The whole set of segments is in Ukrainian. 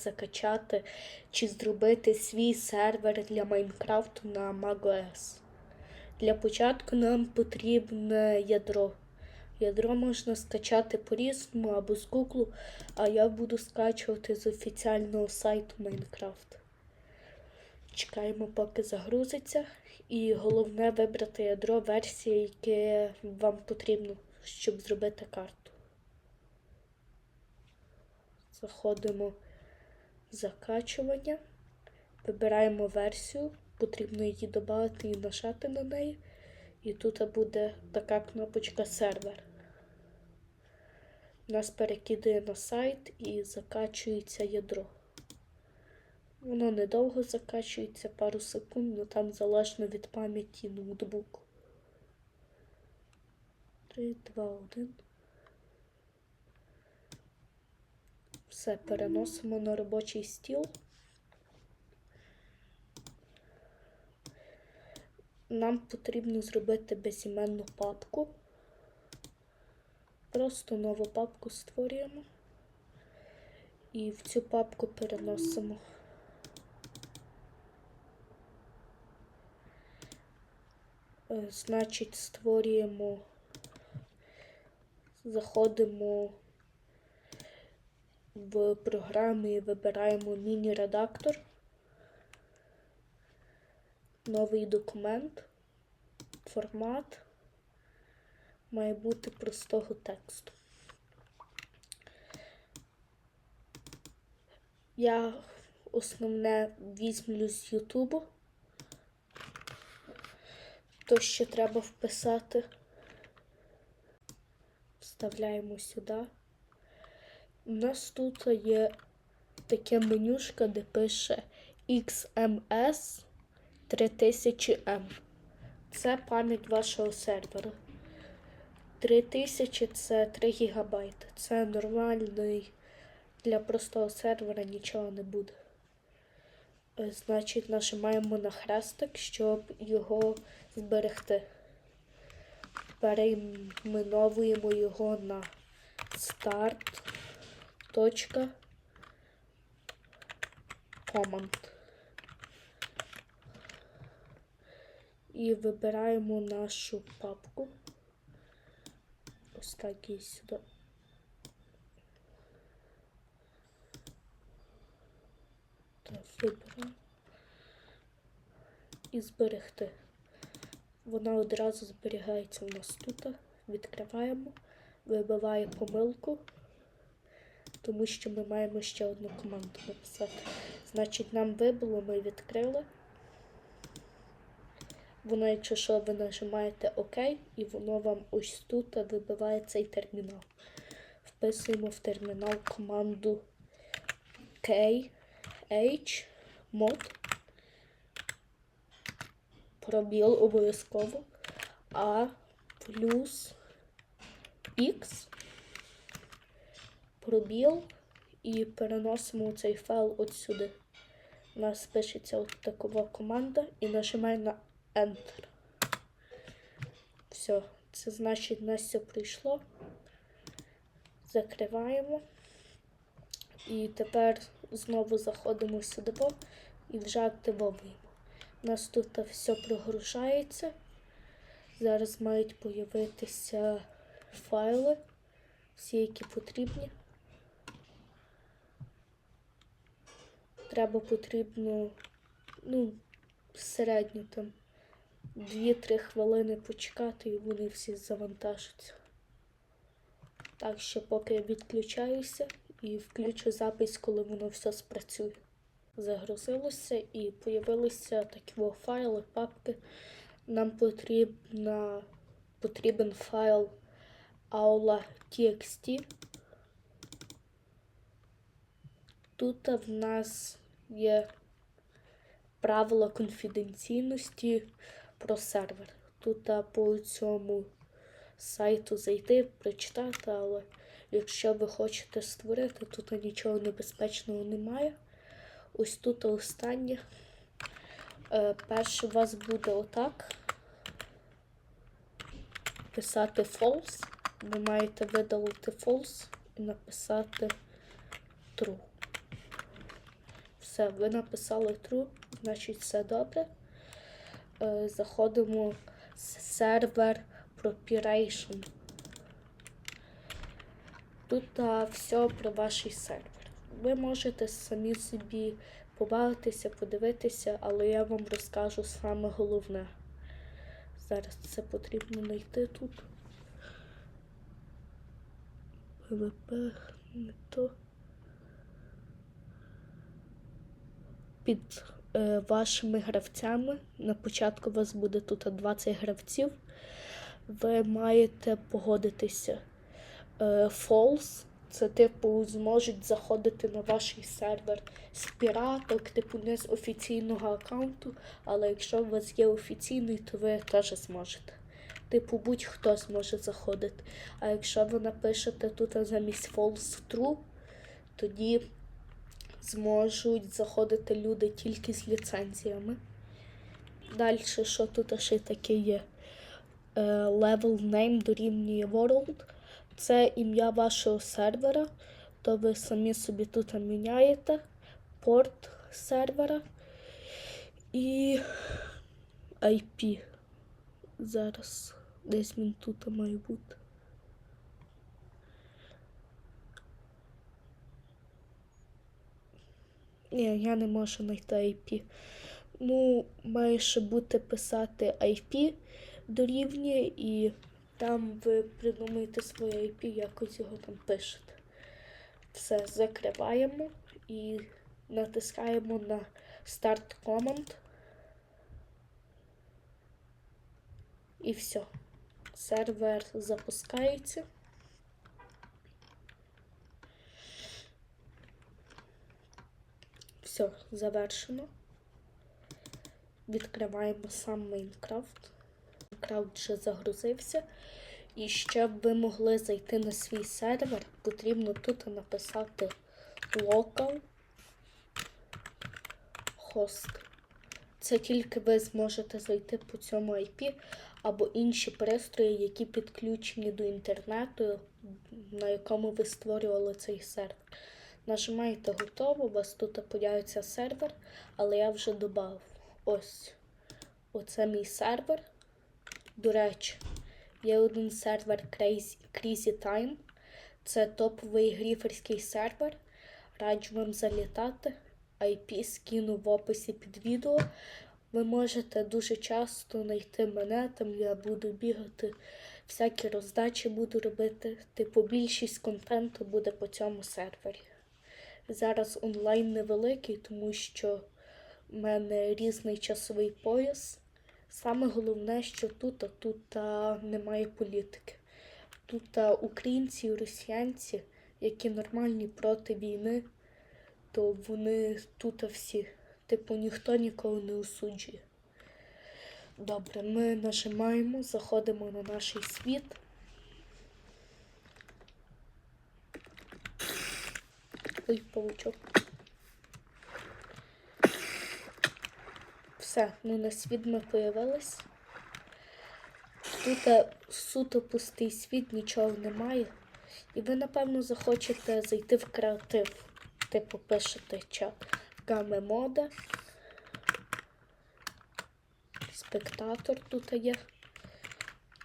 закачати чи зробити свій сервер для Майнкрафту на macOS. Для початку нам потрібне ядро. Ядро можна скачати по-різному або з Google, а я буду скачувати з офіційного сайту Майнкрафт. Чекаємо, поки загрузиться. І головне вибрати ядро версії, яке вам потрібно, щоб зробити карту. Заходимо закачування, вибираємо версію, потрібно її додати і нажати на неї. І тут буде така кнопочка сервер. Нас перекидає на сайт і закачується ядро. Воно недовго закачується, пару секунд, але там залежно від пам'яті ноутбуку. 3, 2, 1. Все переносимо на робочий стіл. Нам потрібно зробити безіменну папку. Просто нову папку створюємо і в цю папку переносимо. Е, Значить, створюємо, заходимо в програмі вибираємо міні-редактор, новий документ, формат має бути простого тексту. Я основне візьму з Ютубу. То, що треба вписати, вставляємо сюди. У нас тут є таке менюшка, де пише XMS 3000M. Це пам'ять вашого сервера. 3000 це 3 ГБ. Це нормальний для простого сервера нічого не буде. Е, Значить, нажимаємо на хрестик, щоб його зберегти. Перейменовуємо його на старт. Точка. Команд. І вибираємо нашу папку. Ось так сюди. Так, вибираємо. І зберегти. Вона одразу зберігається у нас тут. Відкриваємо, вибиває помилку, тому що ми маємо ще одну команду написати. Значить, нам вибило, ми відкрили. Воно, якщо що, ви нажимаєте ОК, і воно вам ось тут вибиває цей термінал. Вписуємо в термінал команду K, H, mod, пробіл обов'язково, А плюс X, пробіл і переносимо цей файл от сюди. У нас пишеться от такова команда і нажимаємо на Enter. Все, це значить, у нас все прийшло. Закриваємо. І тепер знову заходимо в сюди і вже активовуємо. У нас тут все прогружається. Зараз мають появитися файли, всі, які потрібні. Треба потрібно, ну, середньо там 2-3 хвилини почекати і вони всі завантажаться. Так що поки я відключаюся і включу запис, коли воно все спрацює. Загрузилося і появилися такі файли, папки. Нам потрібна, потрібен файл aula.txt. Тут в нас є правила конфіденційності про сервер. Тут по цьому сайту зайти, прочитати, але якщо ви хочете створити, тут нічого небезпечного немає. Ось тут останнє. Е, перше у вас буде отак. Писати false. Ви маєте видалити false і написати true. Все, ви написали true, значить все добре. Е, заходимо в сервер Preparation. Тут а, все про ваш сервер. Ви можете самі собі побавитися, подивитися, але я вам розкажу саме головне. Зараз це потрібно знайти тут. ПВП, не то. Під е, вашими гравцями. На початку у вас буде тут 20 гравців. Ви маєте погодитися. Е, false це типу зможуть заходити на ваш сервер з піраток, типу не з офіційного аккаунту, але якщо у вас є офіційний, то ви теж зможете. Типу, будь-хто зможе заходити. А якщо ви напишете тут замість false true, тоді зможуть заходити люди тільки з ліцензіями. Далі, що тут ще таке є? Е, Level name дорівнює world. Це ім'я вашого сервера, то ви самі собі тут міняєте порт сервера і IP. Зараз десь він тут має бути. Ні, я не можу знайти IP. Ну, має ще бути писати IP дорівнює і там ви придумаєте своє IP, якось його там пишете. Все, закриваємо і натискаємо на Start Command. І все. Сервер запускається. Все, завершено. Відкриваємо сам Майнкрафт. Майнкрафт вже загрузився. І щоб ви могли зайти на свій сервер, потрібно тут написати local host. Це тільки ви зможете зайти по цьому IP або інші пристрої, які підключені до інтернету, на якому ви створювали цей сервер. Нажимаєте готово, у вас тут появиться сервер, але я вже додав ось оце мій сервер. До речі, є один сервер Crazy, Crazy Time. Це топовий гріферський сервер. Раджу вам залітати. IP скину в описі під відео. Ви можете дуже часто знайти мене, там я буду бігати, всякі роздачі буду робити. Типу, більшість контенту буде по цьому сервері. Зараз онлайн невеликий, тому що в мене різний часовий пояс. Саме головне, що тут, а тут а, немає політики. Тут а, українці і росіянці, які нормальні проти війни, то вони тут всі. Типу, ніхто нікого не осуджує. Добре, ми нажимаємо, заходимо на наш світ. Ой, павучок. Все, ну на світ ми появились. Тут е, суто пустий світ, нічого немає. І ви, напевно, захочете зайти в креатив. Типу пишете чат гаме мода. Спектатор тут є.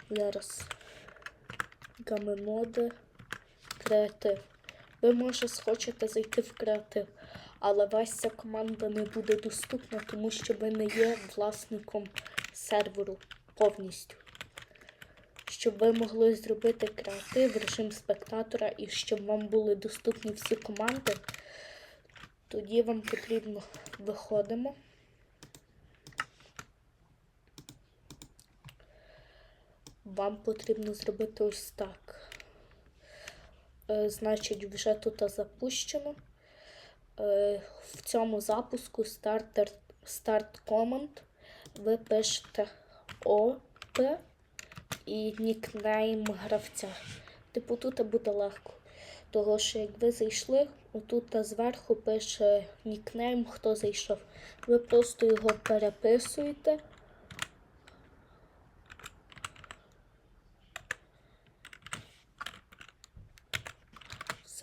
Зараз гаме мода. Креатив. Ви, може, схочете зайти в креатив, але вас ця команда не буде доступна, тому що ви не є власником серверу повністю. Щоб ви могли зробити креатив, режим спектатора і щоб вам були доступні всі команди, тоді вам потрібно виходимо. Вам потрібно зробити ось так. Е, Значить, вже тут запущено. Е, В цьому запуску стартер, Start Command ви пишете ОП і нікнейм гравця. Типу тут буде легко. Того що як ви зайшли, отут зверху пише нікнейм, хто зайшов. Ви просто його переписуєте.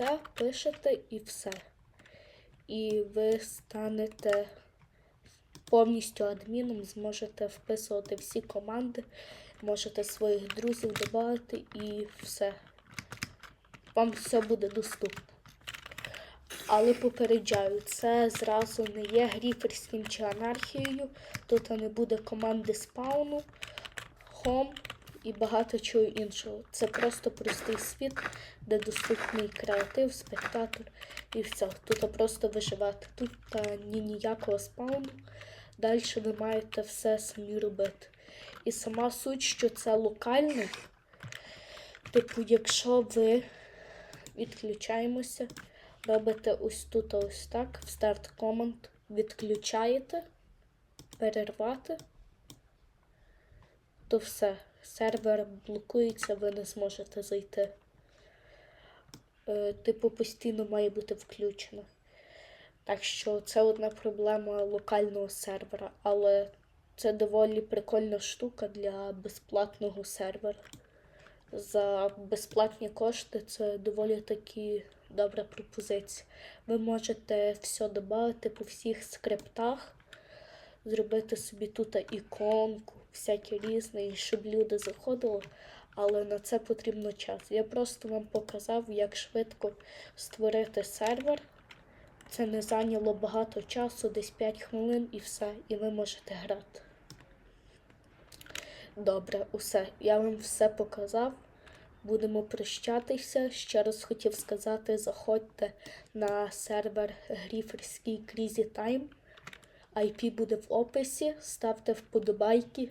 Все, пишете і все. і ви станете повністю адміном, зможете вписувати всі команди, можете своїх друзів додати і все. Вам все буде доступно. Але попереджаю, це зразу не є гріферським чи анархією. Тут не буде команди спауну, хом і багато чого іншого. Це просто простий світ, де доступний креатив, спектатор і все. Тут просто виживати. Тут та ні ніякого спауну. Далі ви маєте все самі робити. І сама суть, що це локальний. Типу, якщо ви відключаємося, робите ось тут ось так, в старт команд, відключаєте, перервати, то все. Сервер блокується, ви не зможете зайти. Е, типу, постійно має бути включено. Так що це одна проблема локального сервера, але це доволі прикольна штука для безплатного сервера. За безплатні кошти це доволі таки добра пропозиція. Ви можете все додати по всіх скриптах, зробити собі тут іконку, всяке різне, і щоб люди заходили, але на це потрібно час. Я просто вам показав, як швидко створити сервер. Це не зайняло багато часу, десь 5 хвилин і все, і ви можете грати. Добре, усе. Я вам все показав. Будемо прощатися. Ще раз хотів сказати, заходьте на сервер Гріферський Crazy Time. IP буде в описі. Ставте вподобайки.